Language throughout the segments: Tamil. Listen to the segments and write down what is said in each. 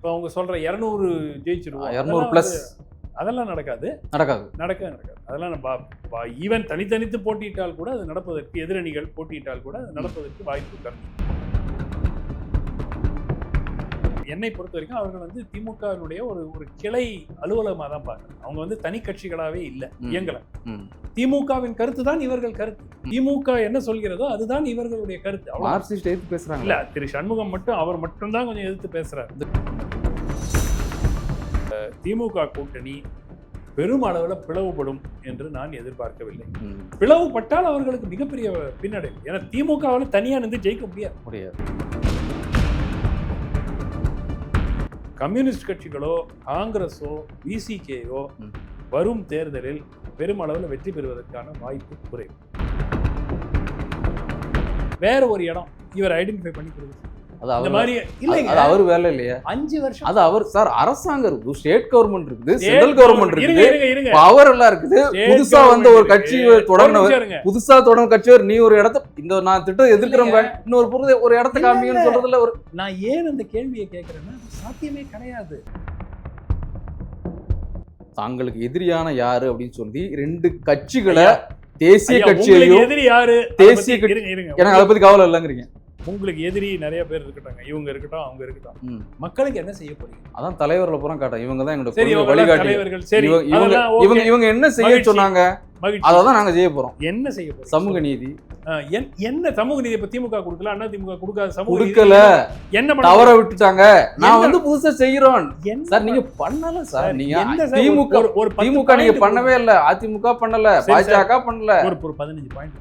இப்போ அவங்க சொல்ற இரநூறு ஜெயிச்சிருவோம். இரநூறு பிளஸ் அதெல்லாம் நடக்காது. நடக்காது. நடக்கவே நடக்காது. அதெல்லாம் ஈவன் தனித்தனித்து போட்டியிட்டால் கூட அது நடப்பதற்கு எதிரணிகள் போட்டியிட்டால் கூட அது நடப்பதற்கு வாய்ப்பு கம்மி. என்னை பொறுத்த வரைக்கும் அவர்கள் வந்து திமுகவினுடைய ஒரு ஒரு கிளை அலுவலகமாக தான் பார்க்குறாங்க. அவங்க வந்து தனி கட்சிகளாகவே இல்லை. இயங்கல. திமுகவின் கருத்து தான் இவர்கள் கருத்து. திமுக என்ன சொல்கிறதோ அதுதான் இவர்களுடைய கருத்து. மார்க்சிஸ்ட் எதிர்த்து பேசுறாங்க இல்ல திரு சண்முகம் மட்டும் அவர் மட்டும்தான் கொஞ்சம் எதிர்த்து பேசுறாரு. திமுக கூட்டணி பெரும் அளவில் பிளவுபடும் என்று நான் எதிர்பார்க்கவில்லை. பிளவுபட்டால் அவர்களுக்கு மிகப்பெரிய பின்னடைவு. ஏன்னா திமுகவால் தனியா நின்று ஜெயிக்க முடியாது. முடியாது. கம்யூனிஸ்ட் கட்சிகளோ காங்கிரஸோ விசிகேயோ. வரும் தேர்தலில் பெருமளவில் வெற்றி பெறுவதற்கான வாய்ப்பு குறைவு. வேற ஒரு இடம் இவர் ஐடென்டிஃபை பண்ணி கொடுங்க அது அவர் மாதிரி இல்லைங்க. அது அவர் வேலை இல்லையா. அஞ்சு வருஷம். அது அவர் சார் அரசாங்கம் இருக்கு ஸ்டேட் கவர்மெண்ட் இருக்குது சென்ட்ரல் கவர்மெண்ட் இருக்குது. இருங்க பவர் எல்லாம் இருக்குது. புதுசா வந்த ஒரு கட்சி இருக்கு. தொடங்கினவர். புதுசா தொடங்க கட்சியவர் நீ ஒரு இடத்த இந்த நான் திட்டம் எதிர்க்கிறவங்க இன்னொரு பொருள் ஒரு இடத்த காமிங்கன்னு. சொல்றதுல ஒரு நான் ஏன் அந்த கேள்வியை கேட்கிறேன்னா சாத்தியமே கிடையாது. தாங்களுக்கு எதிரியான யாரு அப்படின்னு சொல்லி ரெண்டு கட்சிகளை தேசிய கட்சியையும் எதிரி யாரு? அதை தேசிய கட்சி- எனக்கு அதை பத்தி கவலை இல்லைங்கிறீங்க. உங்களுக்கு எதிரி நிறைய பேர் இருக்கட்டாங்க. இவங்க இருக்கட்டும் அவங்க இருக்கட்டும். மக்களுக்கு என்ன செய்ய போறீங்க? அதான் தலைவர்ல பூரா காட்டும் இவங்க தான் எல்லாம் வழிகாட்டி. தலைவர்கள். சரி இவங்க இவங்க. இவங்க என்ன செய்ய. சொன்னாங்க? மகிழ்ச்சி. அதை தான் நாங்க செய்ய போறோம். என்ன செய்ய போறீங்க? சமூக நீதி. என்ன சமூக நீதி இப்ப திமுக கொடுக்கல அண்ணா திமுக கொடுக்காத சமூக கொடுக்கல. என்ன தவற விட்டுட்டாங்க. நான் வந்து புதுசா செய்யறோம் சார் நீங்க பண்ணல சார். நீங்க திமுக ஒரு- திமுக நீங்க பண்ணவே இல்ல. அதிமுக பண்ணல. பாஜக பண்ணல. ஒரு பதினஞ்சு பாயிண்ட்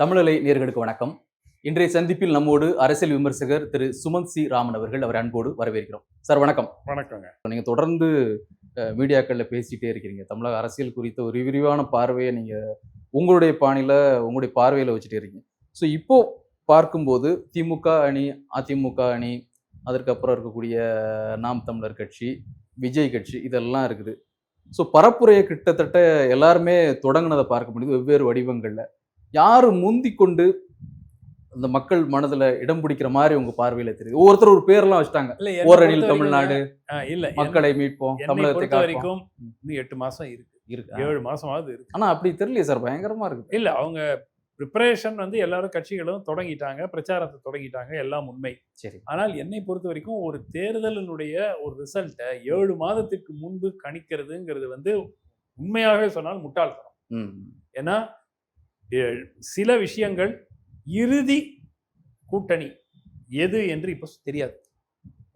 தமிழலை நேர்களுக்கு வணக்கம். இன்றைய சந்திப்பில் நம்மோடு அரசியல் விமர்சகர் திரு சுமந்த் சி ராமன் அவர்கள் அவர் அன்போடு வரவேற்கிறோம். சார் வணக்கம். வணக்கங்க. நீங்க தொடர்ந்து மீடியாக்கள்ல பேசிட்டே இருக்கிறீங்க. தமிழக அரசியல் குறித்த ஒரு விரிவான பார்வையை நீங்க உங்களுடைய பாணியில உங்களுடைய பார்வையில வச்சுட்டே இருக்கீங்க. ஸோ இப்போ பார்க்கும்போது திமுக அணி அதிமுக அணி அதற்கப்புறம் இருக்கக்கூடிய நாம் தமிழர் கட்சி விஜய் கட்சி இதெல்லாம் இருக்குது. ஸோ பரப்புரையை கிட்டத்தட்ட எல்லாருமே தொடங்குனதை பார்க்க முடியுது வெவ்வேறு வடிவங்கள்ல. யாரு முந்தி கொண்டு இந்த மக்கள் மனதுல இடம் பிடிக்கிற மாதிரி உங்க பார்வையில தெரியுது. ஒவ்வொருத்தர் ஒரு பேர்லாம் வச்சுட்டாங்க. ஓரணியில் தமிழ்நாடு இல்ல மக்களை மீட்போம் தமிழகத்தை வரைக்கும் எட்டு மாசம் இருக்கு. இருக்கு. ஏழு மாசமாவது இருக்கு. ஆனா அப்படி தெரியலையே சார் பயங்கரமா இருக்கு. இல்ல அவங்க ப்ரிப்பரேஷன் வந்து எல்லாரும் கட்சிகளும் தொடங்கிட்டாங்க பிரச்சாரத்தை தொடங்கிட்டாங்க எல்லாம் உண்மை. சரி. ஆனால் என்னை பொறுத்த வரைக்கும் ஒரு தேர்தலினுடைய ஒரு ரிசல்ட்டை ஏழு மாதத்துக்கு முன்பு கணிக்கிறதுங்கிறது வந்து உண்மையாகவே சொன்னால் முட்டாள்தனம். ஏன்னா சில விஷயங்கள் இறுதி கூட்டணி எது என்று இப்ப தெரியாது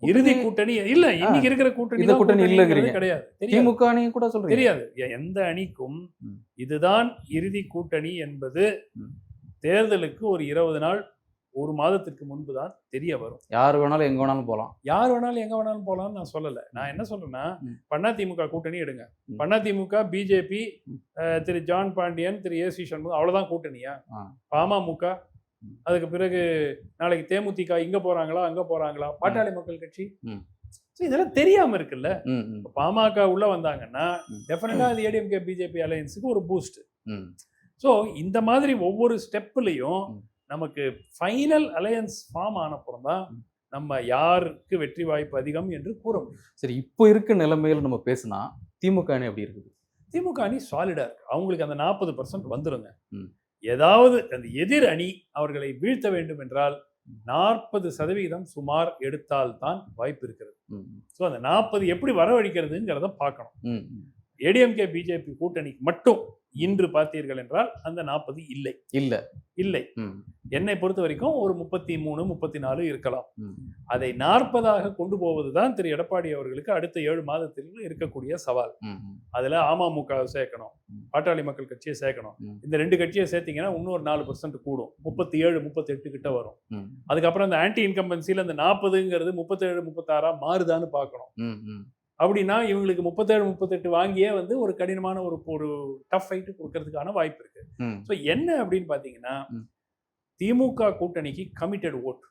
இறுதி கூட்டணி இல்ல இன்னைக்கு இருக்கிற கூட்டணி இந்த கூட்டணி இல்லைங்கிறீங்க. கிடையாது தெரியாது திமுக கூட சொல்றீங்க தெரியாது எந்த அணிக்கும். இதுதான் இறுதி கூட்டணி என்பது. தேர்தலுக்கு ஒரு இருபது நாள் ஒரு மாதத்திற்கு முன்பு தான் தெரிய வரும். யார் வேணாலும் எங்க வேணாலும் போலாம். யார் வேணாலும் எங்க வேணாலும் போலாம்னு நான் சொல்லல. நான் என்ன சொல்றேன்னா. பண்ணா திமுக கூட்டணி எடுங்க. பண்ணா DMK BJP. Thiru John Pandian Thiru A C Shanmugam அவ்வளவுதான் கூட்டணியா? ம். அதுக்கு பிறகு நாளைக்கு தேமுதிக இங்க போறாங்களா அங்க போறாங்களா? பாட்டாளி மக்கள் கட்சி? இதெல்லாம் தெரியாம இருக்குல்ல? பாமக உள்ள வந்தாங்கன்னா. டெஃபினட்டா அது ஏடிஎம்கே பிஜேபி அலையன்ஸுக்கு ஒரு பூஸ்ட் ஸோ இந்த மாதிரி ஒவ்வொரு ஸ்டெப்லையும். நமக்கு ஃபைனல் அலையன்ஸ் ஃபார்ம் ஆனப்புறம் தான். நம்ம யாருக்கு வெற்றி வாய்ப்பு அதிகம் என்று கூற முடியும் சரி இப்போ இருக்க நிலைமையில நம்ம பேசினா திமுக அணி எப்படி இருக்குது திமுக அணி சாலிடா இருக்கு அவங்களுக்கு அந்த நாற்பது பர்சன்ட் வந்துருங்க. ஏதாவது அந்த எதிர் அணி அவர்களை வீழ்த்த வேண்டும் என்றால் நாற்பது சதவீதம் சுமார் எடுத்தால் தான் வாய்ப்பு இருக்கிறது ஸோ அந்த நாற்பது எப்படி வரவழைக்கிறதுங்கிறத பார்க்கணும். ஏடிஎம்கே பிஜேபி கூட்டணிக்கு மட்டும் இன்று பார்த்தீர்கள் என்றால் அந்த நாற்பது இல்லை. இல்ல. இல்லை. என்னை பொறுத்த வரைக்கும் ஒரு முப்பத்தி மூணு முப்பத்தி நாலு இருக்கலாம். அதை நாற்பதாக கொண்டு போவது தான் திரு எடப்பாடி அவர்களுக்கு அடுத்த ஏழு மாதத்தில் இருக்கக்கூடிய சவால். அதுல அமமுக சேர்க்கணும். பாட்டாளி மக்கள் கட்சியை சேர்க்கணும். இந்த ரெண்டு கட்சியை சேர்த்தீங்கன்னா இன்னொரு நாலு பர்சன்ட் கூடும். முப்பத்தி ஏழு முப்பத்தி எட்டு கிட்ட வரும். அதுக்கப்புறம் இந்த ஆன்டி இன்கம்பன்சியில் அந்த நாற்பதுங்கிறது முப்பத்தேழு முப்பத்தாறா மாறுதான்னு பார்க்கணும். அப்படின்னா இவங்களுக்கு முப்பத்தேழு முப்பத்தெட்டு வாங்கியே வந்து ஒரு கடினமான ஒரு ஒரு டஃப் ஃபைட்டு கொடுக்கறதுக்கான வாய்ப்பு இருக்கு ஸோ என்ன அப்படின்னு பார்த்தீங்கன்னா. திமுக கூட்டணிக்கு கமிட்டட் ஓட்.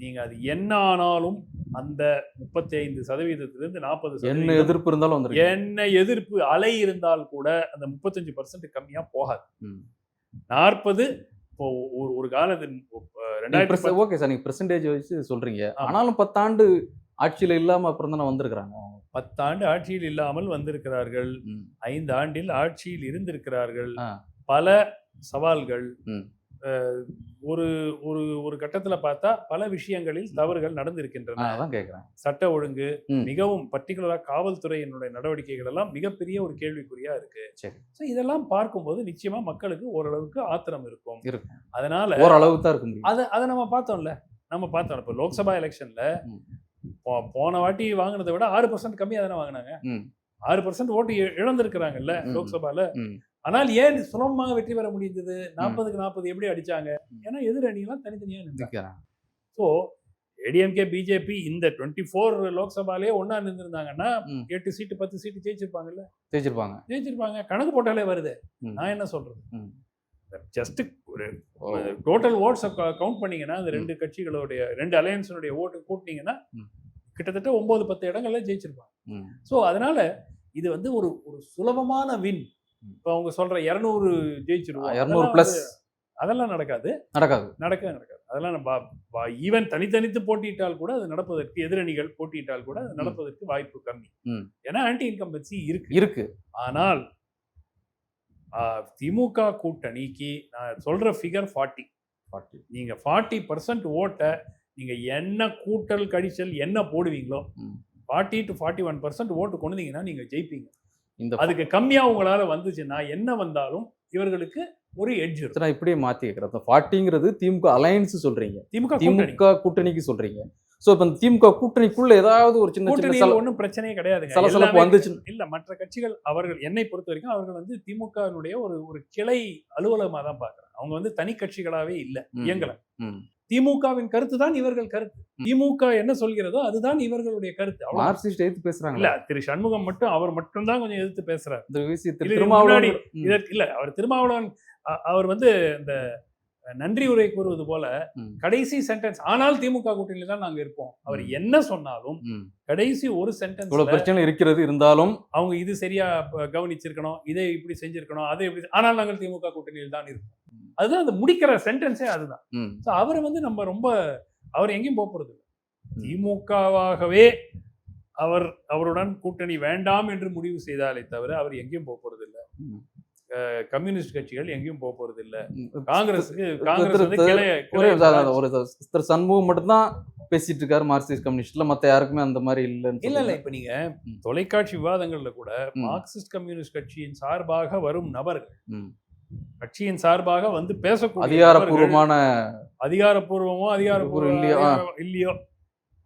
நீங்க அது என்ன ஆனாலும் அந்த முப்பத்தி ஐந்து சதவீதத்திலிருந்து நாற்பது என்ன எதிர்ப்பு இருந்தாலும் என்ன எதிர்ப்பு அலை இருந்தால் கூட அந்த முப்பத்தஞ்சு பர்சன்ட் கம்மியா போகாது. நாற்பது இப்போ ஒரு ஒரு காலத்து ரெண்டாயிரத்தி ஓகே சார் நீங்க பெர்சன்டேஜ் வச்சு சொல்றீங்க. ஆனாலும் பத்தாண்டு ஆட்சியில இல்லாம அப்புறம் தானே வந்திருக்கிறாங்க பத்தாண்டு ஆட்சியில் இல்லாமல் வந்திருக்கிறார்கள். ஐந்து ஆண்டில் ஆட்சியில் இருந்திருக்கிறார்கள். பல சவால்கள். ஒரு ஒரு ஒரு கட்டத்துல பார்த்தா பல விஷயங்களில் தவறுகள் நடந்திருக்கின்றன. அதான் கேக்குறேன். சட்ட ஒழுங்கு. மிகவும் பர்டிகுலரா காவல்துறையினுடைய நடவடிக்கைகள் எல்லாம் மிகப்பெரிய ஒரு கேள்விக்குறியா இருக்கு. சரி. ஸோ இதெல்லாம் பார்க்கும்போது நிச்சயமா மக்களுக்கு ஓரளவுக்கு ஆத்திரம் இருக்கும். இருக்கும். அதனால ஓரளவு தான் இருக்க முடியும். அதை அதை நம்ம பார்த்தோம்ல. நம்ம பார்த்தோம். இப்போ லோக்சபா எலெக்ஷன்ல போன வாட்டி வாங்கினதை விட ஆறு பர்சன்ட் கம்மியாக தானே வாங்கினாங்க. ஆறு பர்சன்ட் ஓட்டு இழந்திருக்கிறாங்கல்ல. லோக்சபால. ஆனால் ஏன் சுலபமாக வெற்றி பெற முடிந்தது நாற்பதுக்கு நாற்பது எப்படி அடிச்சாங்க. ஏன்னா எதிரணியெல்லாம் தனித்தனியா நின்றாங்க நிக்கிறேன். ஸோ ஏடிஎம்கே பிஜேபி இந்த டுவெண்ட்டி ஃபோர் லோக்சபாலே ஒண்ணா நின்றுருந்தாங்கன்னா. எட்டு சீட்டு பத்து சீட்டு ஜெயிச்சிருப்பாங்கல்ல ஜெயிச்சிருப்பாங்க ஜெயிச்சிருப்பாங்க கணக்கு போட்டாலே வருது. நான் என்ன சொல்றது. ஜஸ்ட் ஒரு டோட்டல் ஓட்ஸ் கவுண்ட் பண்ணீங்கன்னா அந்த ரெண்டு கட்சிகளுடைய ரெண்டு அலையன்ஸினுடைய ஓட்டு கூட்டினீங்கன்னா. கிட்டத்தட்ட ஒன்பது பத்து இடங்கள்ல ஜெயிச்சிருப்பாங்க. ஸோ அதனால இது வந்து ஒரு ஒரு சுலபமான வின். இப்போ அவங்க சொல்ற இரநூறு ஜெயிச்சிருவோம். இருநூறு பிளஸ் அதெல்லாம் நடக்காது. நடக்காது. நடக்கவே நடக்காது. அதெல்லாம் நம்ம ஈவன் தனித்தனித்து போட்டியிட்டால் கூட அது நடப்பதற்கு எதிரணிகள் போட்டியிட்டால் கூட அது நடப்பதற்கு வாய்ப்பு கம்மி. ஏன்னா ஆன்டி இன்கம்பன்சி இருக்கு. இருக்கு. ஆனால் திமுக கூட்டணிக்கு நான் சொல்ற ஃபிகர் ஃபார்ட்டி நீங்க ஃபார்ட்டி பர்சன்ட் ஓட்டை நீங்க என்ன கூட்டல் கழிச்சல் என்ன போடுவீங்களோ. Forty to forty one percent ஓட்டு கொண்டு வந்தீங்கன்னா நீங்க ஜெயிப்பீங்க. இந்த அதுக்கு கம்மியா உங்களால வந்துச்சுன்னா என்ன வந்தாலும் இவர்களுக்கு ஒரு எட்ஜ் நான் இப்படியே மாத்தி கேட்கிறேன் ஃபார்ட்டிங்கிறது திமுக அலையன்ஸ் சொல்றீங்க. திமுக திமுக கூட்டணிக்கு சொல்றீங்க. சோ இப்ப இந்த திமுக கூட்டணிக்குள்ள ஏதாவது ஒரு சின்ன சின்ன கூட்டணியில் சல- ஒன்றும் பிரச்சனையே கிடையாதுங்க. சலசலப்பு வந்துச்சு இல்ல மற்ற கட்சிகள் அவர்கள் என்னை பொறுத்த வரைக்கும் அவர்கள் வந்து திமுகவினுடைய ஒரு ஒரு கிளை அலுவலகமா தான் பாக்குறாங்க அவங்க வந்து தனி கட்சிகளாவே இல்ல இயங்கல. திமுகவின் கருத்து தான் இவர்கள் கருத்து. திமுக என்ன சொல்கிறதோ அதுதான் இவர்களுடைய கருத்து. மார்க்சிஸ்ட் எடுத்து பேசுறாங்க இல்ல திரு சண்முகம் மட்டும் அவர் மட்டும்தான் கொஞ்சம் எதிர்த்து பேசுறாரு. இதற்கு இல்ல அவர் திருமாவளவன் அவர் வந்து இந்த நன்றி உரை கூறுவது போல கடைசி சென்டென்ஸ் ஆனால் திமுக கூட்டணியில தான் நாங்க இருப்போம் அவர். என்ன சொன்னாலும். கடைசி ஒரு இவ்வளவு சென்டென்ஸ் பிரச்சனை இருக்கிறது இருந்தாலும் அவங்க இது சரியா கவனிச்சிருக்கணும் இதை இப்படி செஞ்சிருக்கணும் அதை இப்படி ஆனால் நாங்கள் திமுக கூட்டணியில் தான் இருப்போம் அதுதான் அந்த முடிக்கிற சென்டென்ஸே அதுதான் ஸோ அவரை வந்து நம்ம ரொம்ப அவர் எங்கேயும் போக போறது இல்ல. ம். திமுகவாகவே அவர் அவருடன் கூட்டணி வேண்டாம் என்று முடிவு செய்தாலே தவிர அவர் எங்கேயும் போக போறது இல்ல கம்யூனிஸ்ட் கட்சிகள் எங்கேயும் போக போறது இல்ல. காங்கிரஸுக்கு காங்கிரஸ் ஒரே ஒரு திரு சண்முகம் மட்டும்தான் பேசிட்டு இருக்காரு மார்க்சிஸ்ட் கம்யூனிஸ்ட்ல மத்த யாருக்குமே அந்த மாதிரி இல்லைன்னு இல்ல இல்ல. இப்ப நீங்க. தொலைக்காட்சி விவாதங்கள்ல கூட. மார்க்சிஸ்ட் கம்யூனிஸ்ட் கட்சியின் சார்பாக வரும் நபர்கள். கட்சியின் சார்பாக வந்து பேசக்கூடிய அதிகாரப்பூர்வமான அதிகாரப்பூர்வமோ அதிகாரப்பூர்வ இல்லையோ. இல்லையோ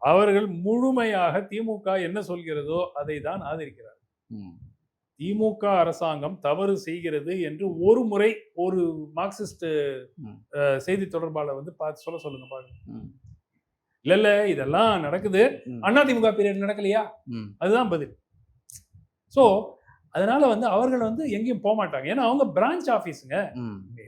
அவர்கள் முழுமையாக திமுக என்ன சொல்கிறதோ அதை தான் ஆதரிக்கிறார் திமுக அரசாங்கம் தவறு செய்கிறது என்று ஒரு முறை ஒரு மார்க்சிஸ்ட் செய்தி தொடர்பாளர் வந்து பார்த்து சொல்ல சொல்லுங்க பாருங்க. இல்ல இல்ல இதெல்லாம் நடக்குது. அண்ணா திமுக பீரியட் நடக்கலையா? அதுதான் பதில். ஸோ அதனால வந்து அவர்கள் வந்து எங்கேயும் போக மாட்டாங்க. ஏன்னா அவங்க branch ஆஃபீஸுங்க.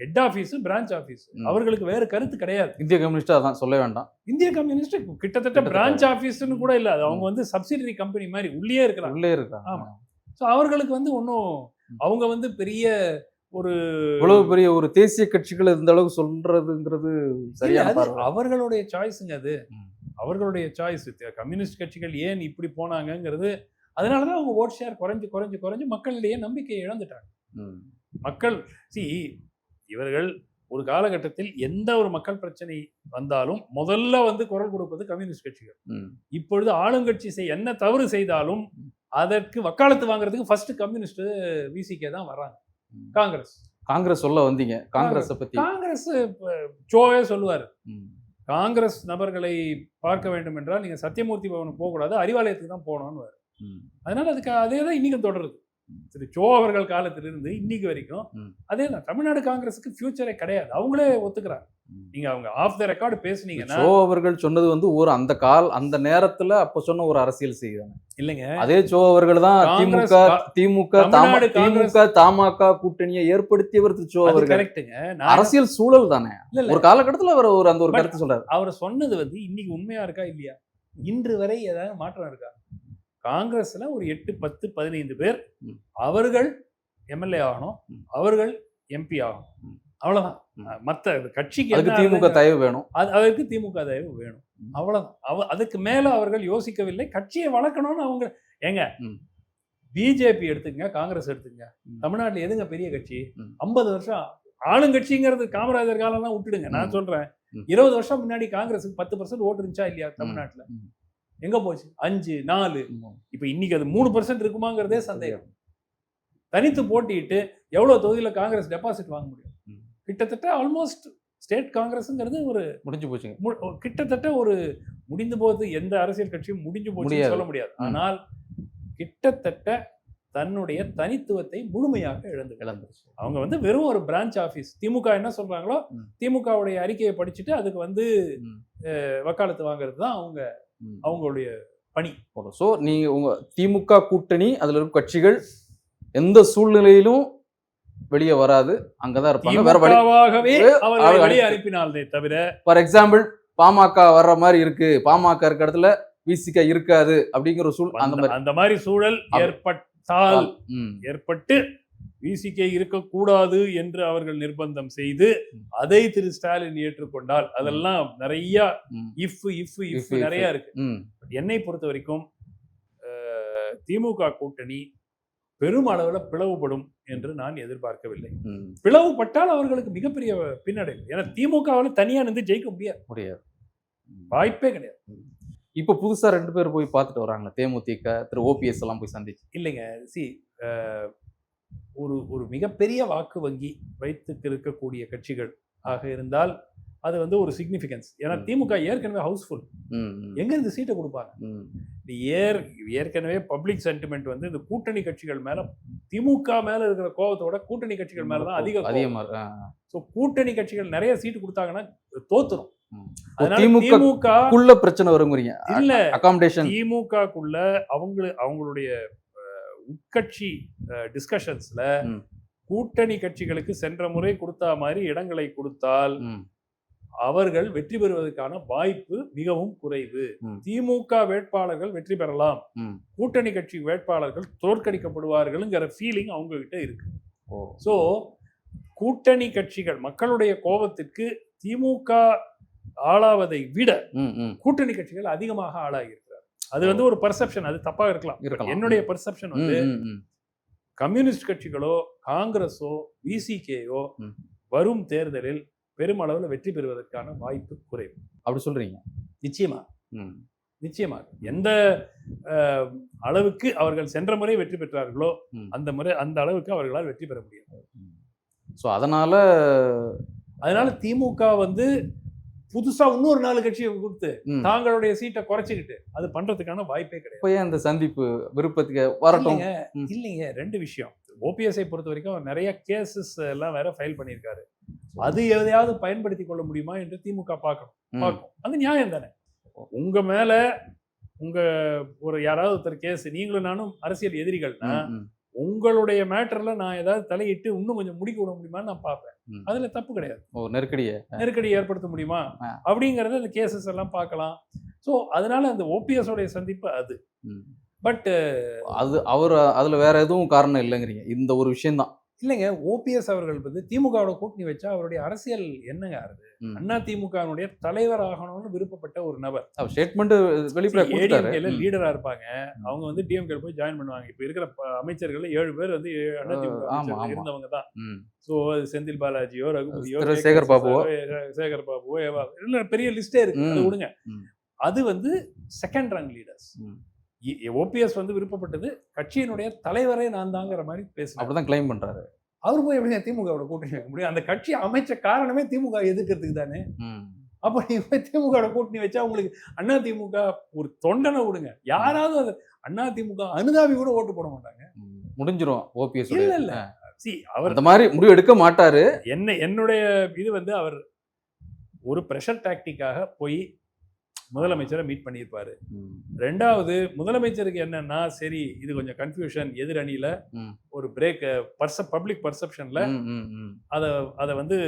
Head office branch office. அவர்களுக்கு வேற கருத்து கிடையாது. இந்திய கம்யூனிஸ்ட் அதான் சொல்ல வேண்டாம். இந்திய கம்யூனிஸ்ட் கிட்டத்தட்ட. பிரான்ச் ஆஃபீஸ்னு கூட இல்ல. அது அவங்க வந்து சப்சிடரி கம்பெனி மாதிரி உள்ளே இருக்கிறாங்க உள்ளே இருக்காங்க. ஆமா. ஸோ அவர்களுக்கு வந்து ஒன்றும் அவங்க வந்து பெரிய ஒரு இவ்வளவு பெரிய ஒரு தேசிய கட்சிகள் இந்த அளவுக்கு சொல்றதுங்கிறது பார்வை. அவர்களுடைய சாய்ஸுங்க அது. அவர்களுடைய சாய்ஸ் கம்யூனிஸ்ட் கட்சிகள் ஏன் இப்படி போனாங்கங்கிறது அதனாலதான் அவங்க ஓட் ஷேர் குறைஞ்சு குறைஞ்சு குறைஞ்சு மக்களிடையே நம்பிக்கையை இழந்துட்டாங்க. மக்கள் சி இவர்கள் ஒரு காலகட்டத்தில் எந்த ஒரு மக்கள் பிரச்சனை வந்தாலும் முதல்ல வந்து குரல் கொடுப்பது கம்யூனிஸ்ட் கட்சிகள். இப்பொழுது ஆளுங்கட்சி செய் என்ன தவறு செய்தாலும் அதற்கு வக்காலத்து வாங்குறதுக்கு ஃபர்ஸ்ட் கம்யூனிஸ்ட் விசிகே தான் வர்றாங்க. காங்கிரஸ். காங்கிரஸ் சொல்ல வந்தீங்க. காங்கிரஸ பத்தி. காங்கிரஸ் சோவே சொல்லுவார். காங்கிரஸ் நபர்களை பார்க்க வேண்டும் என்றால் நீங்க சத்தியமூர்த்தி பவனுக்கு போகக்கூடாது அறிவாலயத்துக்கு தான் போகணும்னு அதனால அதுக்கு அதே தான் இன்னைக்கும் தொடருது. திரு சோ அவர்கள் காலத்திலிருந்து இன்னைக்கு வரைக்கும். அதே தான். தமிழ்நாடு காங்கிரஸுக்கு ஃபியூச்சரே கிடையாது. அவங்களே ஒத்துக்கிறாங்க. நீங்க அவங்க ஆஃப் த ரெக்கார்டு பேசுனீங்கன்னா சோ அவர்கள் சொன்னது வந்து ஒரு அந்த கால் அந்த நேரத்துல அப்ப சொன்ன ஒரு அரசியல் செய்தாங்க இல்லைங்க. அதே சோ அவர்கள் தான் திமுக திமுக திமுக தமாக கூட்டணியை ஏற்படுத்தியவர் திரு சோ அவர்கள். கரெக்ட்டுங்க நான் அரசியல் சூழல் தானே. இல்ல. ஒரு காலகட்டத்துல அவர் ஒரு அந்த ஒரு கருத்து சொல்றாரு. அவர் சொன்னது வந்து இன்னைக்கு உண்மையா இருக்கா இல்லையா? இன்று வரை ஏதாவது மாற்றம் இருக்கா? காங்கிரஸ்ல ஒரு எட்டு பத்து பதினைந்து பேர். அவர்கள் எம்எல்ஏ ஆகணும். அவர்கள் எம்பி ஆகணும் ம். அவ்வளவுதான் ம். மத்த கட்சிக்கு திமுக? தயவு வேணும் அது அதற்கு திமுக தயவு வேணும் ம். அவ்வளவுதான் அவ அதுக்கு மேல அவர்கள் யோசிக்கவில்லை கட்சியை வளர்க்கணும்னு அவங்க ஏங்க. பிஜேபி எடுத்துங்க காங்கிரஸ் எடுத்துங்க. தமிழ்நாட்டுல எதுங்க பெரிய கட்சி. ஐம்பது வருஷம் ஆளுங்கட்சிங்கிறது காமராஜர் காலம் தான் விட்டுடுங்க நான். சொல்றேன். இருபது வருஷம் முன்னாடி காங்கிரஸுக்கு பத்து பர்சன்ட் ஓட்டு இருந்துச்சா இல்லையா தமிழ்நாட்டுல. எங்க போச்சு? அஞ்சு நாலு. இப்ப இன்னைக்கு அது மூணு பர்சன்ட் இருக்குமாங்கிறதே சந்தேகம். தனித்து போட்டியிட்டு எவ்வளவு தொகுதியில காங்கிரஸ் டெபாசிட் வாங்க முடியும். கிட்டத்தட்ட ஆல்மோஸ்ட் ஸ்டேட் காங்கிரஸ்ங்கிறது ஒரு முடிஞ்சு போச்சுங்க. கிட்டத்தட்ட ஒரு முடிந்து போகுது. எந்த அரசியல் கட்சியும் முடிஞ்சு போச்சுன்னு. சொல்ல முடியாது. ஆனால் கிட்டத்தட்ட தன்னுடைய தனித்துவத்தை முழுமையாக இழந்து இழந்துருச்சு. அவங்க வந்து வெறும் ஒரு பிரான்ச் ஆபீஸ் திமுக என்ன சொல்றாங்களோ. திமுகவுடைய அறிக்கையை படிச்சுட்டு அதுக்கு வந்து வக்காலத்து வாங்குறது தான் அவங்க அவங்களுடைய ஸோ நீங்க உங்க திமுக கூட்டணி அதுல இருக்கும் கட்சிகள் எந்த சூழ்நிலையிலும் வெளியே வராது. அங்கதான் இருப்பாங்க. வேற வழி திமுகவாகவே அவர்களை அவர்கள் வெளியே அனுப்பினாலே தவிர ஃபார் எக்ஸாம்பிள் பாமக வர்ற மாதிரி இருக்கு. பாமக இருக்க இடத்துல விசிக இருக்காது அப்படிங்கிற சூழ் அந்த மாதிரி அந்த மாதிரி சூழல் ஏற்பட்டால். ஏற்பட்டு விசிகே இருக்கக்கூடாது என்று அவர்கள் நிர்பந்தம் செய்து. அதை திரு ஸ்டாலின் ஏற்றுக்கொண்டால் அதெல்லாம் நிறைய. If if if. நிறைய இருக்கு. என்னை பொறுத்த வரைக்கும் திமுக கூட்டணி பெரும் அளவுல பிளவுபடும் என்று நான் எதிர்பார்க்கவில்லை. பிளவுபட்டால் அவர்களுக்கு மிகப்பெரிய பின்னடைவு ஏன்னா திமுகவில் தனியா நின்று ஜெயிக்க முடியாது முடியாது. வாய்ப்பே கிடையாது இப்போ புதுசா ரெண்டு பேர் போய் பார்த்துட்டு வராங்க தேமுதிக திரு ஓபிஎஸ் எல்லாம் போய் சந்திச்சு இல்லைங்க சி ஒரு ஒரு மிகப்பெரிய வாக்கு வங்கி வைத்து இருக்கக்கூடிய கட்சிகள் ஆக இருந்தால் அது வந்து ஒரு சிக்னிஃபிகன்ஸ் ஏன்னா. திமுக ஏற்கனவே ஹவுஸ்ஃபுல். எங்க இந்த சீட்டை கொடுப்பாங்க? ம். இந்த ஏர் ஏற்கனவே பப்ளிக் சென்டிமெண்ட் வந்து இந்த கூட்டணி கட்சிகள் மேல திமுக மேல இருக்கிற கோபத்தோட கூட்டணி கட்சிகள் மேல தான் அதிக அதிகமா ஆ. ஸோ கூட்டணி கட்சிகள் நிறைய சீட்டு கொடுத்தாங்கன்னா தோத்துரும். திமுக பிரச்சனை வருங்கிறீங்க. இல்ல. அகாமடேஷன் திமுகக்குள்ள அவங்க அவங்களுடைய உட்கட்சி டிஸ்கஷன்ஸ்ல. கூட்டணி கட்சிகளுக்கு சென்ற முறை கொடுத்தா மாதிரி இடங்களை கொடுத்தால் அவர்கள் வெற்றி பெறுவதற்கான வாய்ப்பு மிகவும் குறைவு. திமுக வேட்பாளர்கள் வெற்றி பெறலாம். கூட்டணி கட்சி வேட்பாளர்கள் தோற்கடிக்கப்படுவார்கள்ங்கிற ஃபீலிங் அவங்க கிட்ட இருக்கு ஸோ கூட்டணி கட்சிகள் மக்களுடைய கோபத்திற்கு திமுக ஆளாவதை விட. கூட்டணி கட்சிகள் அதிகமாக ஆளாகி இருக்கிறார் அது வந்து ஒரு பர்செப்ஷன் அது தப்பா இருக்கலாம். என்னுடைய பர்செப்ஷன் வந்து. கம்யூனிஸ்ட் கட்சிகளோ காங்கிரஸோ விசிகேயோ. வரும் தேர்தலில் பெருமளவில் வெற்றி பெறுவதற்கான வாய்ப்பு குறைவு அப்படி சொல்றீங்க நிச்சயமா. நிச்சயமாக எந்த அளவுக்கு அவர்கள் சென்ற முறை வெற்றி பெற்றார்களோ. அந்த முறை அந்த அளவுக்கு அவர்களால் வெற்றி பெற முடியாது ஸோ அதனால அதனால திமுக வந்து புதுசா இன்னொரு நாலு கட்சியை கொடுத்து தாங்களுடைய சீட்டை குறைச்சிக்கிட்டு அது பண்றதுக்கான வாய்ப்பே கிடையாது. ஏன் இந்த சந்திப்பு விருப்பத்துக்கு வரட்டும். இல்லைங்க, ரெண்டு விஷயம். ஓபிஎஸ்ஐ பொறுத்த வரைக்கும் நிறைய கேசஸ் எல்லாம் வேற ஃபைல் பண்ணியிருக்காரு. அது எதையாவது பயன்படுத்தி கொள்ள முடியுமா என்று திமுக பார்க்கணும். பார்க்கும். அது நியாயம் தானே? உங்க மேல உங்க ஒரு யாராவது ஒருத்தர் கேஸ் நீங்களும் நானும் அரசியல் எதிரிகள்னா. உங்களுடைய மேட்டர்ல நான் ஏதாவது தலையிட்டு இன்னும் கொஞ்சம் முடிக்க விட முடியுமான்னு நான் பார்ப்பேன். அதுல தப்பு கிடையாது. ஓ நெருக்கடிய. நெருக்கடி ஏற்படுத்த முடியுமா. அப்படிங்கறத அந்த கேசஸ் எல்லாம் பார்க்கலாம். ஸோ அதனால அந்த ஓபிஎஸ் உடைய சந்திப்பு அது. ம். பட் அது அவர் அதுல வேற எதுவும் காரணம் இல்லைங்கிறீங்க. இந்த ஒரு விஷயம் தான் இல்லைங்க ஓபிஎஸ் அவர்கள் வந்து திமுகவோட கூட்டணி வச்சா அவருடைய அரசியல் என்னங்க ஆறுது அண்ணா திமுகவினுடைய தலைவர் ஆகணும்னு விருப்பப்பட்ட ஒரு நபர் அவர் ஸ்டேட்மெண்ட் வெளிப்படையா கொடுத்தாரு ஏடிஎம்கேல ம். லீடரா இருப்பாங்க அவங்க வந்து டிஎம்கே போய் ஜாயின் பண்ணுவாங்க இப்ப இருக்கிற அமைச்சர்கள் ஏழு பேர் வந்து அண்ணா திமுக. இருந்தவங்க தான். ஸோ செந்தில் பாலாஜியோ ரகுபதியோ. சேகர். பாபுவோ. சேகர் பாபுவோ இல்ல பெரிய லிஸ்டே இருக்கு அது. விடுங்க. அது வந்து செகண்ட் ரேங்க் லீடர்ஸ். ஓபிஎஸ் வந்து விருப்பப்பட்டது. கட்சியினுடைய தலைவரே நான் தாங்கிற மாதிரி பேசினார். அப்படிதான் கிளைம் பண்றாரு. அவர் போய் எப்படிங்க திமுகவோட கூட்டணி வைக்க முடியும்? அந்த கட்சி அமைச்ச காரணமே திமுக எதிர்க்கிறதுக்கு தானே. அப்ப போய் திமுகவோட கூட்டணி வச்சா உங்களுக்கு அண்ணா திமுக ஒரு தொண்டனை விடுங்க. யாராவது அது அண்ணா திமுக அனுதாபி கூட ஓட்டு போட மாட்டாங்க. முடிஞ்சிரும் ஓபிஎஸ் இல்ல இல்ல. சி அவர் அந்த மாதிரி முடிவு எடுக்க மாட்டாரு. என்ன என்னுடைய இது வந்து அவர் ஒரு ப்ரெஷர் டாக்டிக்காக போய் முதலமைச்சரை மீட் பண்ணியிருப்பாரு. ரெண்டாவது முதலமைச்சருக்கு என்னன்னா சரி இது கொஞ்சம் கன்ஃபியூஷன் எதிர் அணியில ம். ஒரு பிரேக் பர்ச பப்ளிக் பர்செப்ஷன்ல. அதை அதை வந்து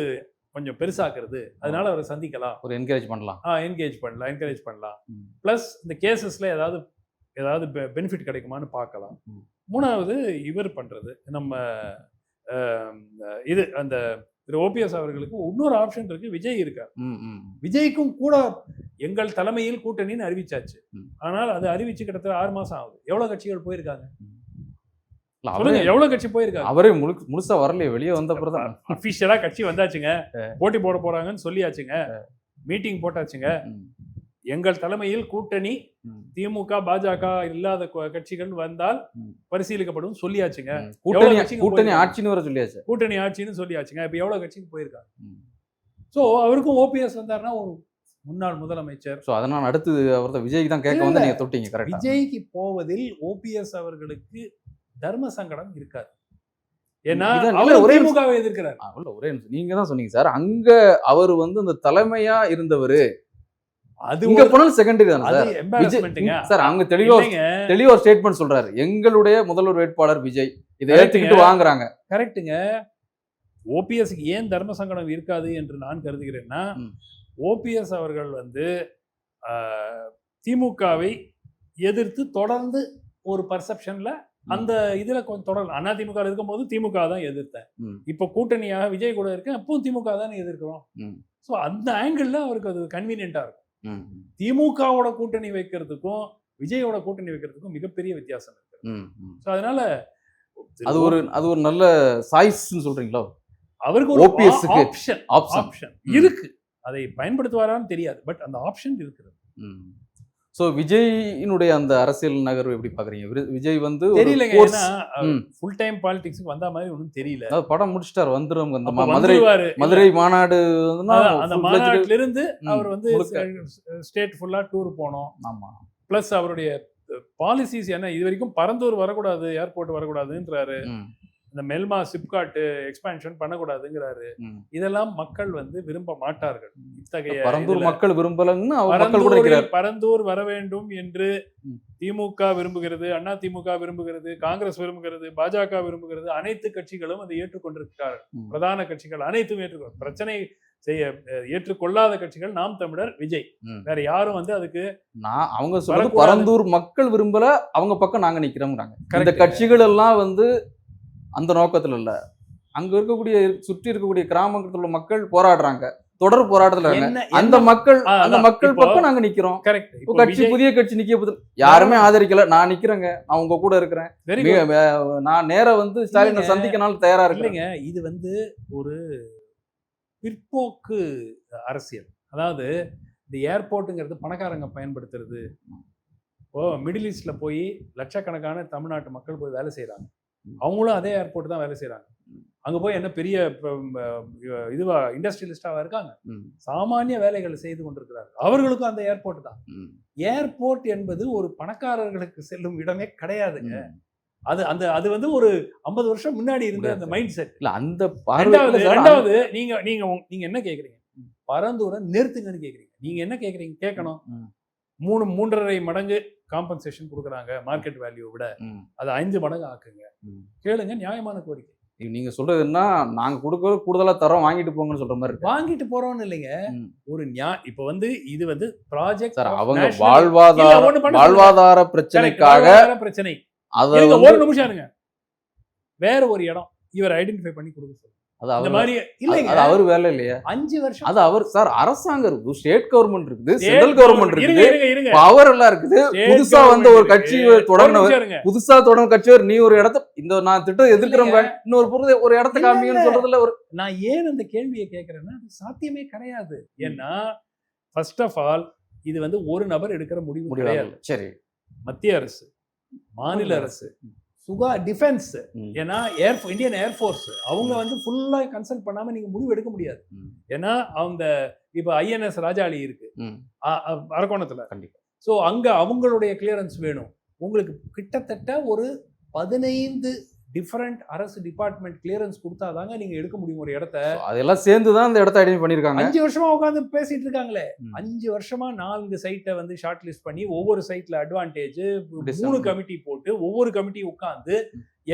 கொஞ்சம் பெருசாக்குறது. அதனால அவரை சந்திக்கலாம். ஒரு என்கரேஜ் பண்ணலாம். ஆ என்கேஜ் பண்ணலாம் என்கரேஜ் பண்ணலாம். ப்ளஸ் இந்த கேசஸ்ல ஏதாவது ஏதாவது பெனிஃபிட் கிடைக்குமான்னு பார்க்கலாம். மூணாவது இவர் பண்றது. நம்ம இது அந்த திரு. ஓபிஎஸ் அவர்களுக்கு இன்னொரு ஆப்ஷன் இருக்கு. விஜய் இருக்கார். விஜய்க்கும் கூட எங்கள் தலைமையில் கூட்டணின்னு அறிவிச்சாச்சு. ஆனால் அது அறிவிச்சு கிட்டத்தட்ட ஆறு மாசம் ஆகுது. எவ்வளவு கட்சிகள் போயிருக்காங்க? சொல்லுங்க எவ்வளவு கட்சி போயிருக்காங்க? அவரே முழு முழுசா வரலையே வெளியே வந்த பிறகுதான். அபிஷியலா கட்சி வந்தாச்சுங்க. போட்டி போட போறாங்கன்னு சொல்லியாச்சுங்க. மீட்டிங் போட்டாச்சுங்க. எங்கள் தலைமையில் கூட்டணி திமுக பாஜக இல்லாத கட்சிகள் வந்தால். பரிசீலிக்கப்படும் சொல்லியாச்சுங்க. கூட்டணி கூட்டணி? ஆட்சின்னு வர சொல்லியாச்சு. கூட்டணி ஆட்சின்னு சொல்லியாச்சுங்க. இப்ப எவ்வளவு கட்சிக்கு போயிருக்காங்க. சோ அவருக்கும் ஓபிஎஸ் வந்தாருன்னா ஒரு முன்னாள் முதலமைச்சர். ஸோ அதனால அடுத்து அவர் தான் விஜய்க்கு தான் கேட்க. வந்து நீங்க தொட்டீங்க கரெக்டா விஜய்க்கு போவதில் ஓபிஎஸ் அவர்களுக்கு தர்ம சங்கடம் இருக்காது. ஏன்னா ஒரே திமுகவை எதிர்க்கிறார். ஒரே நீங்க தான் சொன்னீங்க சார். அங்க அவர் வந்து இந்த தலைமையா இருந்தவர். அது இங்க போனாலும் செகண்டரி தானே சார்? அவங்க தெளிவா தெளிவா ஸ்டேட்மெண்ட் சொல்றாரு. எங்களுடைய முதல்வர் வேட்பாளர் விஜய். இதை. ஏத்துக்கிட்டு வாங்குறாங்க. கரெக்ட்டுங்க ஓபிஎஸ்க்கு ஏன் தர்ம சங்கடம் இருக்காது என்று நான் கருதுகிறேன்னா. ஓபிஎஸ் அவர்கள் வந்து திமுகவை எதிர்த்து தொடர்ந்து ஒரு பர்செப்ஷன்ல அந்த இதுல கொஞ்சம் தொடர் அதிமுக இருக்கும்போது திமுக தான் எதிர்த்தேன். இப்போ கூட்டணியாக விஜய் கூட இருக்கேன் அப்பவும் திமுக தானே எதிர்க்கிறோம். ஸோ அந்த ஆங்கிள் அவருக்கு அது கன்வீனியன்டா இருக்கும். திமுகவோட கூட்டணி வைக்கிறதுக்கும் விஜயோட கூட்டணி வைக்கிறதுக்கும் மிகப்பெரிய வித்தியாசம் இருக்கு. ஸோ அதனால அது ஒரு அது ஒரு நல்ல சாய்ஸ்ன்னு சொல்றீங்களோ? அவருக்கு ஒரு ஆப்ஷன் ஆப்ஷன் இருக்கு. அதை பயன்படுத்துவாரான்னு தெரியாது. பட் அந்த ஆப்ஷன் இருக்கிறது. ஸோ விஜயினுடைய அந்த அரசியல் நகர்வு எப்படி பாக்குறீங்க விரு- விஜய் வந்து தெரியலங்க. ஏன்னா. ஃபுல் டைம் பாலிடிக்ஸ்க்கு வந்த மாதிரி ஒன்றும் தெரியல. அதாவது படம் முடிச்சிட்டாரு வந்துரும் அந்த மதுரை. மதுரை மாநாடு அந்த full-fledged- மாநாட்டில இருந்து ம், அவர் வந்து. ஸ்டேட் ஃபுல்லா டூர் போனோம். ஆமா. பிளஸ் அவருடைய பாலிசிஸ் என்ன? இது வரைக்கும் பரந்தூர் வரக்கூடாது ஏர்போர்ட் வரக்கூடாதுன்றாரு. இந்த மெல்மா சிப்காட் எக்ஸ்பான்ஷன் பண்ணக்கூடாதுங்கிறாரு. இதெல்லாம் மக்கள் வந்து விரும்ப மாட்டார்கள் இத்தகைய பரந்தூர். மக்கள் விரும்பலன்னு பரந்தூர் வர வேண்டும் என்று. திமுக விரும்புகிறது அண்ணா திமுக விரும்புகிறது காங்கிரஸ் விரும்புகிறது பாஜக விரும்புகிறது அனைத்து கட்சிகளும் அதை ஏற்றுக்கொண்டிருக்கிறார்கள். பிரதான கட்சிகள் அனைத்தும் ஏற்றுக்கொள் பிரச்சனை செய்ய ஏற்றுக்கொள்ளாத கட்சிகள் நாம் தமிழர் விஜய். வேற யாரும் வந்து அதுக்கு நான் அவங்க சொல்றது. பரந்தூர் மக்கள் விரும்பல அவங்க பக்கம் நாங்க நிக்கிறோம்ங்கிறாங்க இந்த. கட்சிகள் எல்லாம் வந்து அந்த நோக்கத்துல இல்ல. அங்க இருக்கக்கூடிய சுற்றி இருக்கக்கூடிய கிராமத்துல உள்ள மக்கள் போராடுறாங்க. தொடர் போராட்டத்துல அந்த மக்கள் அந்த. மக்கள் பக்கம் நாங்க நிக்கிறோம். கரெக்ட் கட்சி புதிய கட்சி நிக்க யாருமே ஆதரிக்கல. நான் நிக்கிறேங்க. நான் உங்க கூட இருக்கிறேன். நான் நேரா வந்து ஸ்டாலினை இல்லைங்க. சந்திக்கனாலும் தயாரா இருக்கிறேன். இல்லைங்க. இது வந்து ஒரு பிற்போக்கு அரசியல். அதாவது இந்த ஏர்போர்ட்டுங்கிறது பணக்காரங்க பயன்படுத்துறது. இப்போ மிடில் ஈஸ்ட்ல போய் லட்சக்கணக்கான தமிழ்நாட்டு மக்கள் போய் வேலை செய்றாங்க. அவங்களும் அதே ஏர்போர்ட் தான் வேலை செய்றாங்க. அங்க போய் என்ன பெரிய இதுவா இண்டஸ்ட்ரியலிஸ்டாவா இருக்காங்க. சாமானிய வேலைகளை செய்து கொண்டிருக்கிறார்கள். அவர்களுக்கும் அந்த ஏர்போர்ட் தான். ஏர்போர்ட் என்பது ஒரு பணக்காரர்களுக்கு செல்லும் இடமே கிடையாதுங்க. அது அந்த அது வந்து ஒரு ஐம்பது வருஷம் முன்னாடி இருந்த அந்த மைண்ட் செட் இல்ல அந்த ரெண்டாவது ரெண்டாவது நீங்க நீங்க நீங்க என்ன கேக்குறீங்க? பரந்தூரை நிறுத்துங்கன்னு கேக்குறீங்க. நீங்க என்ன கேக்குறீங்க? கேட்கணும். மூணு மூன்றரை மடங்கு காம்பன்சேஷன் கொடுக்குறாங்க மார்க்கெட் வேல்யூ விட. அதை ஐந்து மடங்கு ஆக்குங்க. கேளுங்க நியாயமான கோரிக்கை. நீங்க சொல்றது என்ன? நாங்க கொடுக்கறது கூடுதலா தரோம் வாங்கிட்டு போங்கன்னு சொல்ற மாதிரி வாங்கிட்டு போறோம்னு இல்லைங்க. ஒரு நியா இப்ப வந்து இது வந்து ப்ராஜெக்ட் சார் அவங்க வாழ்வாதார வாழ்வாதார பிரச்சனைக்காக பிரச்சனை. அதை ஒரு நிமிஷம் இருங்க. வேற ஒரு இடம் இவர் ஐடென்டிஃபை பண்ணி கொடுக்க சொல்லுங்க. அது அவர் மாதிரி இல்லைங்க. அது அவர் வேலை இல்லையா. அஞ்சு வருஷம். அது அவர் சார் அரசாங்கம் இருக்குது. ஸ்டேட் கவர்மெண்ட் இருக்குது. சென்ட்ரல் கவர்மெண்ட் இருக்குது. பவர் எல்லாம் இருக்குது. புதுசா வந்த ஒரு கட்சி இருங்க. புதுசா தொடர்ந்த கட்சிவர் நீ ஒரு இடத்த இந்த நான் திட்டம் எதிர்க்கிறவங்க இன்னொரு பொருள் ஒரு இடத்த காமிங்கன்னு. சொல்றதுல ஒரு நான் ஏன் அந்த கேள்வியை கேட்கறேன்னா சாத்தியமே கிடையாது. ஏன்னா ஃபர்ஸ்ட் ஆஃப் ஆல் இது வந்து ஒரு நபர் எடுக்கிற முடிவு கிடையாது. சரி. மத்திய அரசு மாநில அரசு. சுகா டிஃபென்ஸ். ஏன்னா ஏர் இந்தியன் ஏர்ஃபோர்ஸ் அவங்க வந்து ஃபுல்லா கன்சல்ட் பண்ணாம நீங்க முடிவு எடுக்க முடியாது. ஏன்னா அந்த இப்ப ஐஎன்எஸ் ராஜாளி இருக்கு. அரக்கோணத்துல. கண்டிப்பா. ஸோ அங்க அவங்களுடைய கிளியரன்ஸ் வேணும். உங்களுக்கு கிட்டத்தட்ட ஒரு பதினைந்து டிஃபரண்ட் அரசு டிபார்ட்மெண்ட் கிளியரன்ஸ் கொடுத்தாதாங்க நீங்க எடுக்க முடியும் ஒரு இடத்த அதெல்லாம் சேர்ந்து தான் இந்த இடத்த ஐடென்டி பண்ணிருக்காங்க அஞ்சு வருஷமா உட்காந்து பேசிட்டு இருக்காங்களே. அஞ்சு வருஷமா நான்கு சைட்டை வந்து ஷார்ட் லிஸ்ட் பண்ணி ஒவ்வொரு சைட்ல அட்வான்டேஜ் மூணு. கமிட்டி போட்டு ஒவ்வொரு கமிட்டி உட்கார்ந்து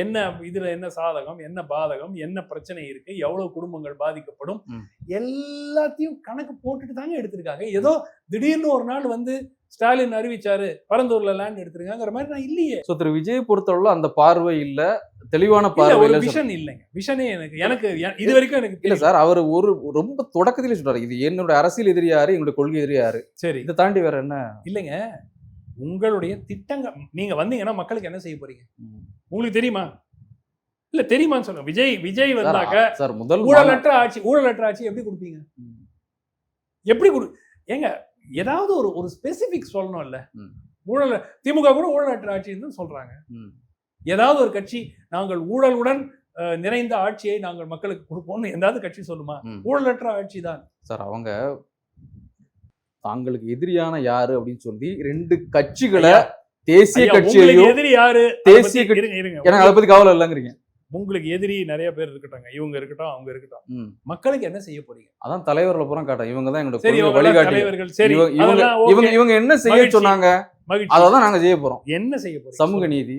என்ன இதுல என்ன சாதகம் என்ன பாதகம் என்ன பிரச்சனை இருக்கு எவ்வளவு குடும்பங்கள் பாதிக்கப்படும். எல்லாத்தையும் கணக்கு போட்டுட்டு தாங்க எடுத்திருக்காங்க. ஏதோ திடீர்னு ஒரு நாள் வந்து ஸ்டாலின் அறிவிச்சாரு பரந்தூர்ல லேண்ட் எடுத்திருக்காங்கிற மாதிரி நான் இல்லையே. ஸோ திரு விஜய் பொறுத்தளவுல அந்த பார்வை இல்ல தெளிவான பார்வை ஒரு இல்ல விஷன் இல்லைங்க. விஷனே எனக்கு எனக்கு இது வரைக்கும் எனக்கு இல்ல சார் அவர் ஒரு ரொம்ப தொடக்கத்திலே சொல்றாரு. இது என்னோட அரசியல் எதிரி யாரு என்னோட கொள்கை எதிரி யாரு? சரி. இதை தாண்டி வேற என்ன? இல்லைங்க. உங்களுடைய திட்டங்கள் நீங்க வந்தீங்கன்னா மக்களுக்கு என்ன செய்ய போறீங்க? உங்களுக்கு தெரியுமா? இல்ல தெரியுமான்னு சொல்லுங்க. விஜய் விஜய் வந்தாக்க சார் முதல் ஊழலற்ற ஆட்சி ஊழலற்ற ஆட்சி எப்படி கொடுப்பீங்க. எப்படி கொடு ஏங்க ஏதாவது ஒரு ஒரு ஸ்பெசிபிக் சொல்லணும்ல. ஊழல் திமுக கூட ஊழலற்ற ஆட்சின்னு தான் சொல்றாங்க. ஏதாவது ஒரு கட்சி நாங்கள் ஊழலுடன் நிறைந்த ஆட்சியை நாங்கள் மக்களுக்கு கொடுப்போம்னு எந்தாவது கட்சி சொல்லுமா. ஊழலற்ற ஆட்சி தான். சார் அவங்க தாங்களுக்கு எதிரியான யாரு அப்படின்னு சொல்லி ரெண்டு கட்சிகளை தேசிய கட்சியையும் எதிரி யாரு? தேசிய எனக்கு அதை பத்தி கவலை இல்லைங்கிறீங்க. உங்களுக்கு எதிரி நிறைய பேர் இருக்கட்டாங்க. இவங்க இருக்கட்டும் அவங்க இருக்கட்டும். மக்களுக்கு என்ன செய்ய போறீங்க? அதான் தலைவர்ல பூரா காட்டும் இவங்க தான் எங்களோட சரி இவங்க வழிகாட்டி. இவங்க என்ன செய்ய. சொன்னாங்க? மகிழ்ச்சி. அதை தான் நாங்க செய்ய போறோம். என்ன செய்ய போறீங்க? சமூக நீதி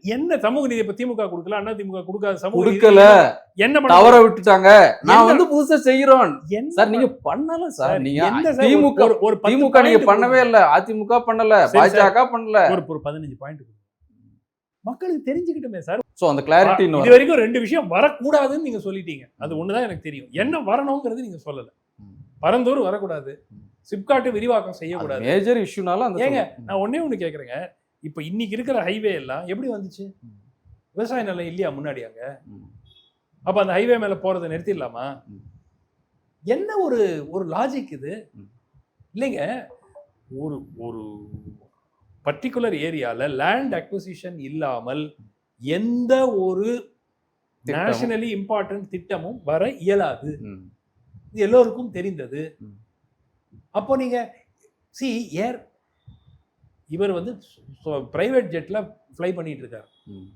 என்ன சமூக நீதி இப்ப திமுக கொடுக்கல அண்ணா திமுக கொடுக்காத சமூக கொடுக்கல. என்ன தவற விட்டுட்டாங்க. நான் வந்து புதுசா செய்யறோம் சார் நீங்க பண்ணல சார் நீங்க திமுக ஒரு- திமுக நீங்க பண்ணவே இல்ல. அதிமுக பண்ணல. பாஜக பண்ணல. ஒரு ஒரு பதினஞ்சு பாயிண்ட் மக்களுக்கு தெரிஞ்சுக்கிட்டுமே சார். சோ அந்த கிளாரிட்டி இது வரைக்கும் ரெண்டு விஷயம் வரக்கூடாதுன்னு நீங்க சொல்லிட்டீங்க. அது ஒண்ணுதான் எனக்கு தெரியும். என்ன வரணுங்கிறது நீங்க சொல்லல. பரந்தூர் வரக்கூடாது. சிப்காட்டு விரிவாக்கம் செய்யக்கூடாது. மேஜர் இஷ்யூனால அந்த ஏங்க. நான் ஒண்ணே ஒண்ணு கேக்குறேங்க. இப்ப இன்னைக்கு இருக்கிற ஹைவே எல்லாம் எப்படி வந்துச்சு. விவசாய நிலம் இல்லையா முன்னாடி அங்க. அப்ப அந்த ஹைவே மேல போறதை நிறுத்திடலாமா. என்ன ஒரு ஒரு லாஜிக் இது. இல்லைங்க ஒரு ஒரு பர்டிகுலர் ஏரியால லேண்ட் அக்விசிஷன் இல்லாமல் எந்த ஒரு. நேஷனலி இம்பார்ட்டன்ட் திட்டமும் வர இயலாது. இது எல்லோருக்கும் தெரிந்தது. அப்போ நீங்க சி ஏர் இவர் வந்து பிரைவேட் ஜெட்ல ஃப்ளை பண்ணிட்டு இருக்காரு ம்.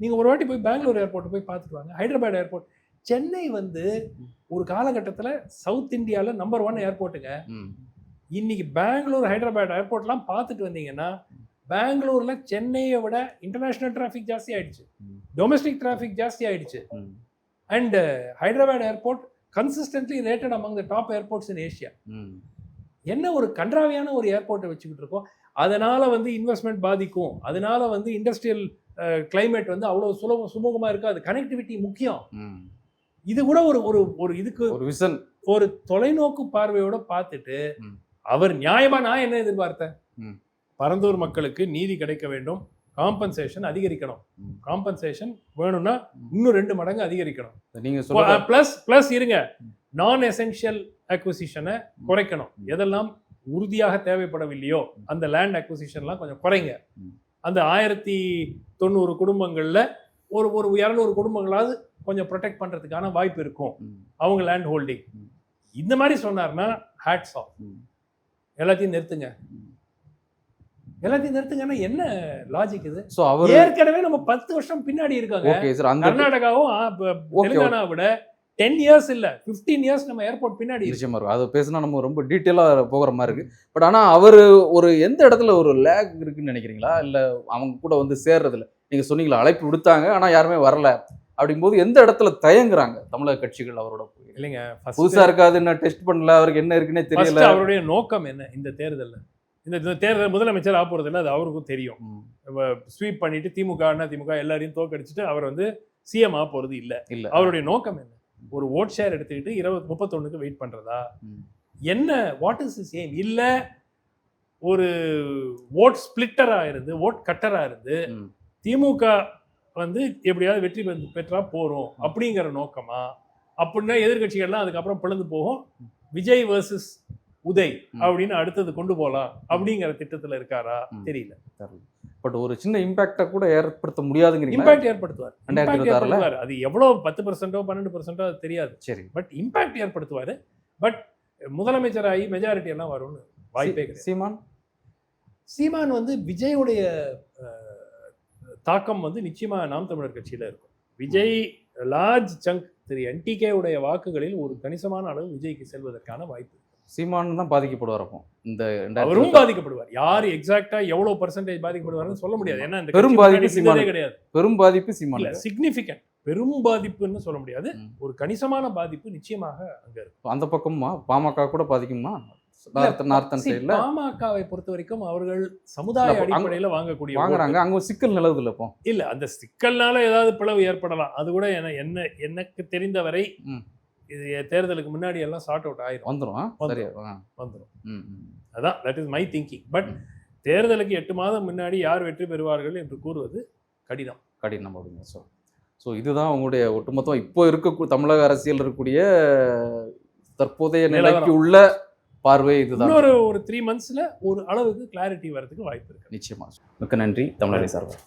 நீங்க ஒரு வாட்டி போய் பெங்களூர் ஏர்போர்ட் போய் பார்த்துட்டு வாங்க ஹைதராபாத் ஏர்போர்ட் சென்னை வந்து ஒரு காலகட்டத்துல சவுத் இந்தியால நம்பர் ஒன் ஏர்போர்ட்டுங்க. இன்னைக்கு பெங்களூர் ஹைதராபாத் ஏர்போர்ட்லாம் பார்த்துட்டு வந்தீங்கன்னா பெங்களூர்ல சென்னையை விட இன்டர்நேஷனல் டிராஃபிக் ஜாஸ்தி ஆயிடுச்சு. டொமஸ்டிக் டிராஃபிக் ஜாஸ்தி ஆயிடுச்சு. And Hyderabad airport consistently rated among the top airports in Asia. என்ன ஒரு கன்றாவியான ஒரு ஏர்போர்ட்டை வச்சுக்கிட்டு இருக்கோம்? அதனால வந்து இன்வெஸ்ட்மெண்ட் பாதிக்கும். அதனால வந்து இண்டஸ்ட்ரியல் climate வந்து அவ்வளோ சுலபம் சுமூகமா இருக்காது கனெக்டிவிட்டி முக்கியம். இது கூட ஒரு ஒரு ஒரு இதுக்கு ஒரு விசன் ஒரு தொலைநோக்கு பார்வையோட பார்த்துட்டு. அவர் நியாயமா நான் என்ன எதிர்பார்த்தேன். பரந்தூர் மக்களுக்கு நீதி கிடைக்க வேண்டும். காம்பன்சேஷன் அதிகரிக்கணும். காம்பன்சேஷன் வேணும்னா இன்னும் ரெண்டு மடங்கு அதிகரிக்கணும். நீங்க பிளஸ் பிளஸ் இருங்க. நான் எசென்ஷியல் அக்விசிஷனை குறைக்கணும். எதெல்லாம் உறுதியாக தேவைப்படவில்லையோ. அந்த லேண்ட் அக்விசிஷன்லாம் கொஞ்சம் குறைங்க. அந்த ஆயிரத்தி தொண்ணூறு குடும்பங்கள்ல ஒரு ஒரு இரநூறு குடும்பங்களாவது கொஞ்சம் ப்ரொடெக்ட் பண்றதுக்கான வாய்ப்பு இருக்கும். அவங்க லேண்ட் ஹோல்டிங். இந்த மாதிரி சொன்னார்னா ஹேட்ஸ் ஆஃப். எல்லாத்தையும் நிறுத்துங்க. எல்லாத்தையும் நிறுத்துங்கன்னா என்ன லாஜிக் இது சோ அவர் ஏற்கனவே நம்ம பத்து வருஷம் பின்னாடி இருக்காங்க கர்நாடகாவும் தெலுங்கானா விட டென் இயர்ஸ் இல்ல 15 இயர்ஸ் நம்ம ஏர்போர்ட் பின்னாடி இருக்கு. நிச்சயமா இருக்கும். அது பேசினா நம்ம ரொம்ப டீட்டெயிலா போகிற மாதிரி இருக்கு. பட் ஆனா அவர் ஒரு எந்த இடத்துல ஒரு லேக் இருக்குன்னு நினைக்கிறீங்களா? இல்ல அவங்க கூட வந்து சேர்றதுல? நீங்க சொன்னீங்களா அழைப்பு விடுத்தாங்க ஆனா யாருமே வரல. அப்படிங்கும்போது எந்த இடத்துல தயங்குறாங்க தமிழக கட்சிகள் அவரோட போய்? இல்லைங்க first- புதுசா இருக்காது என்ன டெஸ்ட் பண்ணல அவருக்கு என்ன இருக்குன்னே தெரியல. அவருடைய நோக்கம் என்ன இந்த தேர்தல்ல? இந்த தேர்தல் முதலமைச்சர் ஆக போறது இல்ல அது அவருக்கும் தெரியும். ஸ்வீப் பண்ணிட்டு திமுக திமுக எல்லாரையும் தோக்கடிச்சிட்டு அவர் வந்து சிஎம் ஆக போறது இல்ல. இல்ல. அவருடைய நோக்கம் என்ன? ஒரு ஓட் ஷேர் எடுத்துக்கிட்டு இருபது முப்பத்தொன்னுக்கு வெயிட் பண்றதா? ம். என்ன வாட் இஸ் இஸ் ஏம் இல்ல ஒரு ஓட் ஸ்பிளிட்டரா இருந்து ஓட் கட்டரா இருந்து திமுக வந்து எப்படியாவது வெற்றி பெற்று பெற்றா போறோம் அப்படிங்கிற நோக்கமா? அப்படின்னா எதிர்க்கட்சிகள்லாம் அதுக்கப்புறம் பிளந்து போகும். விஜய் வர்சஸ் உதய். அப்படின்னு அடுத்தது கொண்டு போலாம் அப்படிங்கிற திட்டத்துல இருக்காரா. தெரியல. பட் ஒரு சின்ன இம்பாக்டா கூட ஏற்படுத்த முடியாதுங்கிறீங்களா? இம்பாக்ட் ஏற்படுத்துவார். ரெண்டாயிரத்தி இருபத்தாறுல? அது எவ்வளவு பத்து பர்சன்டோ பன்னெண்டு பர்சன்டோ அது தெரியாது. சரி. பட் இம்பாக்ட் ஏற்படுத்துவார். பட் முதலமைச்சர் ஆகி மெஜாரிட்டி எல்லாம் வரும்னு வாய்ப்பே சீமான்? சீமான் வந்து விஜயுடைய தாக்கம் வந்து நிச்சயமா நாம் தமிழர் கட்சியில இருக்கும். விஜய் லார்ஜ் சங்க் திரு என்டிகே உடைய வாக்குகளில் ஒரு கணிசமான அளவு விஜய்க்கு செல்வதற்கான வாய்ப்பு. சீமான் தான் பாதிக்கப்படுவார் அப்போ. இந்த அவரும் பாதிக்கப்படுவார். யார் எக்ஸாக்டா எவ்வளவு பர்சன்டேஜ் பாதிக்கப்படுவார்னு சொல்ல முடியாது. ஏன்னா இந்த பெரும் பாதிப்பு. இருந்ததே கிடையாது. பெரும் பாதிப்பு இல்ல சீமான் சிக்னிபிகன்ட் பெரும் பாதிப்புன்னு சொல்ல முடியாது. ஒரு கணிசமான பாதிப்பு நிச்சயமாக அங்க இருக்கு அந்த பக்கமா பாமக கூட பாதிக்குமா? பாமகவை பொறுத்த வரைக்கும் அவர்கள் சமுதாய அடிப்படையில வாங்கக்கூடிய வாங்குறாங்க. அங்க சிக்கல் நிலவுது இல்ல இப்போ. இல்ல அந்த சிக்கல்னால ஏதாவது பிளவு ஏற்படலாம். அது கூட என்ன என்ன எனக்கு தெரிந்தவரை. இது தேர்தலுக்கு முன்னாடி எல்லாம் சார்ட் அவுட் ஆயிரும். வந்துரும். ஆ? வந்துரும். சரியா ஆ. வந்துரும். ம், ம். அதான் that is my thinking but தேர்தலுக்கு எட்டு மாதம் முன்னாடி யார் வெற்றி பெறுவார்கள் என்று கூறுவது கடினம். கடினம் அப்படிங்க ஸோ ஸோ இதுதான் உங்களுடைய ஒட்டுமொத்தம் இப்போ இருக்க தமிழக அரசியல் இருக்கக்கூடிய தற்போதைய நிலைக்கு. உள்ள பார்வை இதுதான். இன்னொரு ஒரு த்ரீ மந்த்ஸ்ல ஒரு அளவுக்கு கிளாரிட்டி வரதுக்கு வாய்ப்பு இருக்கு. நிச்சயமா. மிக்க நன்றி. தமிழரை சார்பாக.